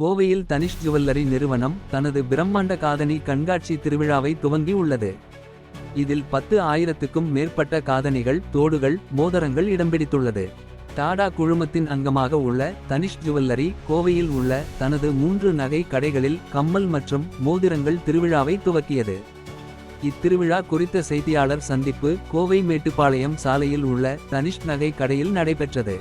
கோவையில் தனிஷ் ஜுவல்லரி நிறுவனம் தனது பிரம்மாண்ட காதணி கண்காட்சி திருவிழாவை துவங்கி உள்ளது. இதில் பத்து ஆயிரத்துக்கும் மேற்பட்ட காதணிகள் தோடுகள் மோதிரங்கள் இடம்பிடித்துள்ளது. டாடா குழுமத்தின் அங்கமாக உள்ள தனிஷ் ஜுவல்லரி கோவையில் உள்ள தனது மூன்று நகை கடைகளில் கம்மல் மற்றும் மோதிரங்கள் திருவிழாவை துவக்கியது. இத்திருவிழா குறித்த செய்தியாளர் சந்திப்பு கோவை மேட்டுப்பாளையம் சாலையில் உள்ள தனிஷ் நகை கடையில் நடைபெற்றது.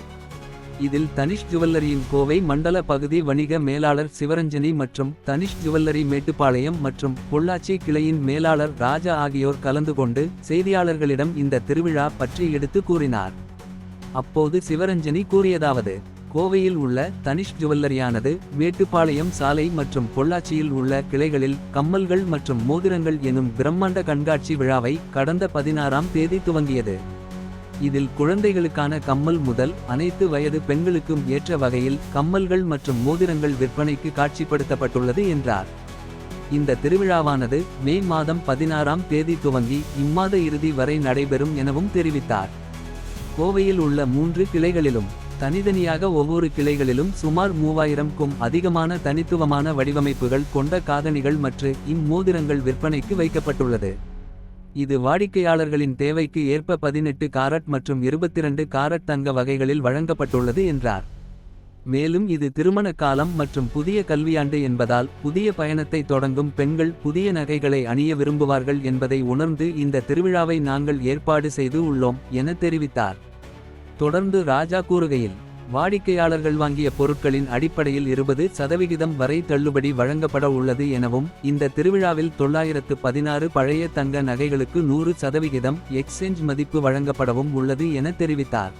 இதில் தனிஷ் ஜுவல்லரியின் கோவை மண்டல பகுதி வணிக மேலாளர் சிவரஞ்சனி மற்றும் தனிஷ் ஜுவல்லரி மேட்டுப்பாளையம் மற்றும் பொள்ளாச்சி கிளையின் மேலாளர் ராஜா ஆகியோர் கலந்து கொண்டு செய்தியாளர்களிடம் இந்த திருவிழா பற்றி எடுத்து கூறினார். அப்போது சிவரஞ்சனி கூறியதாவது கோவையில் உள்ள தனிஷ் ஜுவல்லரியானது மேட்டுப்பாளையம் சாலை மற்றும் பொள்ளாச்சியில் உள்ள கிளைகளில் கம்மல்கள் மற்றும் மோதிரங்கள் எனும் பிரம்மாண்ட கண்காட்சி விழாவை கடந்த பதினாறாம் தேதி துவங்கியது. இதில் குழந்தைகளுக்கான கம்மல் முதல் அனைத்து வயது பெண்களுக்கும் ஏற்ற வகையில் கம்மல்கள் மற்றும் மோதிரங்கள் விற்பனைக்கு காட்சிப்படுத்தப்பட்டுள்ளது என்றார். இந்த திருவிழாவானது மே மாதம் பதினாறாம் தேதி துவங்கி இம்மாத இறுதி வரை நடைபெறும் எனவும் தெரிவித்தார். கோவையில் உள்ள மூன்று கிளைகளிலும் தனித்தனியாக ஒவ்வொரு கிளைகளிலும் சுமார் மூவாயிரம்க்கும் அதிகமான தனித்துவமான வடிவமைப்புகள் கொண்ட காதணிகள் மற்றும் இம்மோதிரங்கள் விற்பனைக்கு வைக்கப்பட்டுள்ளது. இது வாடிக்கையாளர்களின் தேவைக்கு ஏற்ப பதினெட்டு காரட் மற்றும் இருபத்திரண்டு காரட் தங்க வகைகளில் வழங்கப்பட்டுள்ளது என்றார். மேலும் இது திருமண காலம் மற்றும் புதிய கல்வியாண்டு என்பதால் புதிய பயணத்தை தொடங்கும் பெண்கள் புதிய நகைகளை அணிய விரும்புவார்கள் என்பதை உணர்ந்து இந்த திருவிழாவை நாங்கள் ஏற்பாடு செய்து உள்ளோம் என தெரிவித்தார். தொடர்ந்து ராஜா கூறுகையில் வாடிக்கையாளர்கள் வாங்கிய பொருட்களின் அடிப்படையில் இருபது சதவிகிதம் வரை தள்ளுபடி வழங்கப்பட உள்ளது எனவும் இந்த திருவிழாவில் தொள்ளாயிரத்து பதினாறு பழைய தங்க நகைகளுக்கு நூறு சதவிகிதம் எக்ஸ்சேஞ்ச் மதிப்பு வழங்கப்படவும் உள்ளது என தெரிவித்தார்.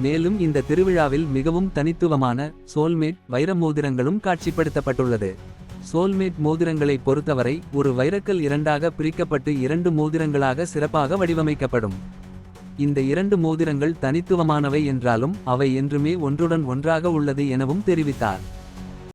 மேலும் இந்த திருவிழாவில் மிகவும் தனித்துவமான சோல்மேட் வைர மோதிரங்களும் காட்சிப்படுத்தப்பட்டுள்ளது. சோல்மேட் மோதிரங்களை பொறுத்தவரை ஒரு வைரக்கல் இரண்டாக பிரிக்கப்பட்டு இரண்டு மோதிரங்களாக சிறப்பாக வடிவமைக்கப்படும். இந்த இரண்டு மோதிரங்கள் தனித்துவமானவை என்றாலும் அவை என்றுமே ஒன்றுடன் ஒன்றாக உள்ளது எனவும் தெரிவித்தார்.